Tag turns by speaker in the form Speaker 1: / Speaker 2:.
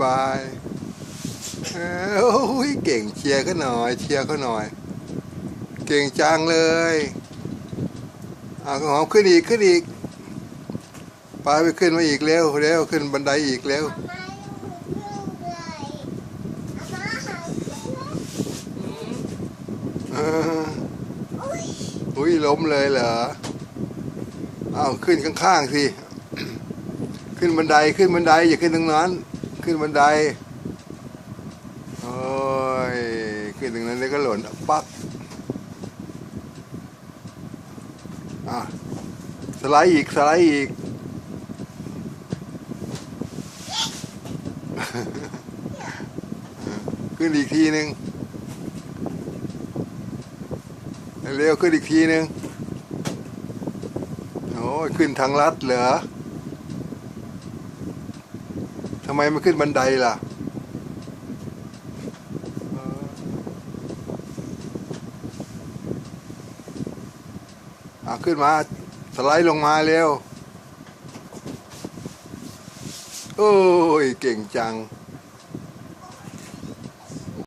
Speaker 1: ายบายเอ้ยโอ้ยเก่งเชียร์ก็หน่อย เชียร์ก็หน่อย เก่งจังเลยอะข้าวหอมขึ้นอีกขึ้นอีกไปไปขึ้นมาอีกเร็วเร็วขึ้นบันไดอีกเร็ว
Speaker 2: ทำไมลูกเลยอาม่าหายไปแล้ว
Speaker 1: เออ
Speaker 2: อุ้ย
Speaker 1: อุ้ยล้มเลยเหรออ้าวขึ้นข้างๆสิ ขึ้นบันไดขึ้นบันไดอย่าขึ้นตรงนั้น ขึ้นบันได โอ้ย ขึ้นตรงนั้นแล้วก็หล่นปั๊บอะสไลด์อีก สไลด์อีก ขึ้นอีกทีหนึ่งเร็วขึ้นอีกทีหนึ่งโอ้ยขึ้นทางลัดเหรอำไมมันขึ้นบันไดล่ะเอออะขึ้นมา สไลด์ลงมาเร็ว โอ้ย เก่งจัง